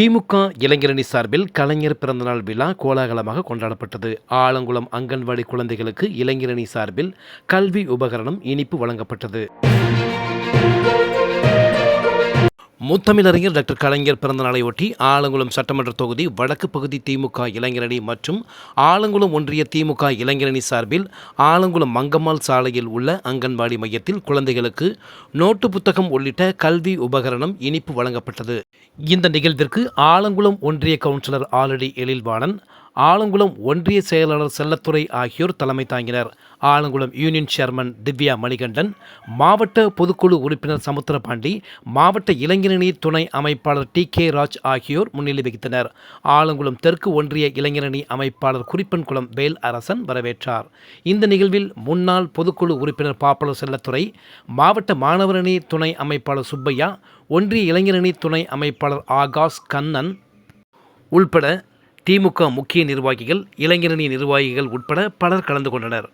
திமுக இளைஞரணி சார்பில் கலைஞர் பிறந்தநாள் விழா கோலாகலமாக கொண்டாடப்பட்டது. ஆலங்குளம் அங்கன்வாடி குழந்தைகளுக்கு இளைஞரணி சார்பில் கல்வி உபகரணம் இனிப்பு வழங்கப்பட்டது. முத்தமிழறிஞர் டாக்டர் கலைஞர் பிறந்தநாளையொட்டி ஆலங்குளம் சட்டமன்ற தொகுதி வடக்கு பகுதி திமுக இளைஞரணி மற்றும் ஆலங்குளம் ஒன்றிய திமுக இளைஞரணி சார்பில் ஆலங்குளம் மங்கம்மாள் சாலையில் உள்ள அங்கன்வாடி மையத்தில் குழந்தைகளுக்கு நோட்டு புத்தகம் உள்ளிட்ட கல்வி உபகரணம் இனிப்பு வழங்கப்பட்டது. இந்த நிகழ்விற்கு ஆலங்குளம் ஒன்றிய கவுன்சிலர் ஆலடி எழில்வாணன் ஆலங்குளம் ஒன்றிய செயலாளர் செல்லத்துறை ஆகியோர் தலைமை தாங்கினர். ஆலங்குளம் யூனியன் சேர்மன் திவ்யா மணிகண்டன் மாவட்ட பொதுக்குழு உறுப்பினர் சமுத்திரபாண்டி மாவட்ட இளைஞரணி துணை அமைப்பாளர் டி கே ராஜ் ஆகியோர் முன்னிலை வகித்தனர். ஆலங்குளம் தெற்கு ஒன்றிய இளைஞரணி அமைப்பாளர் குறிப்பன்குளம் வேல் அரசன் வரவேற்றார். இந்த நிகழ்வில் முன்னாள் பொதுக்குழு உறுப்பினர் பாப்பலர் செல்லத்துறை மாவட்ட மாணவரணி துணை அமைப்பாளர் சுப்பையா ஒன்றிய இளைஞரணி துணை அமைப்பாளர் ஆகாஷ் கண்ணன் உள்பட திமுக முக்கிய நிர்வாகிகள் இளைஞரணி நிர்வாகிகள் உட்பட பலர் கலந்து கொண்டனர்.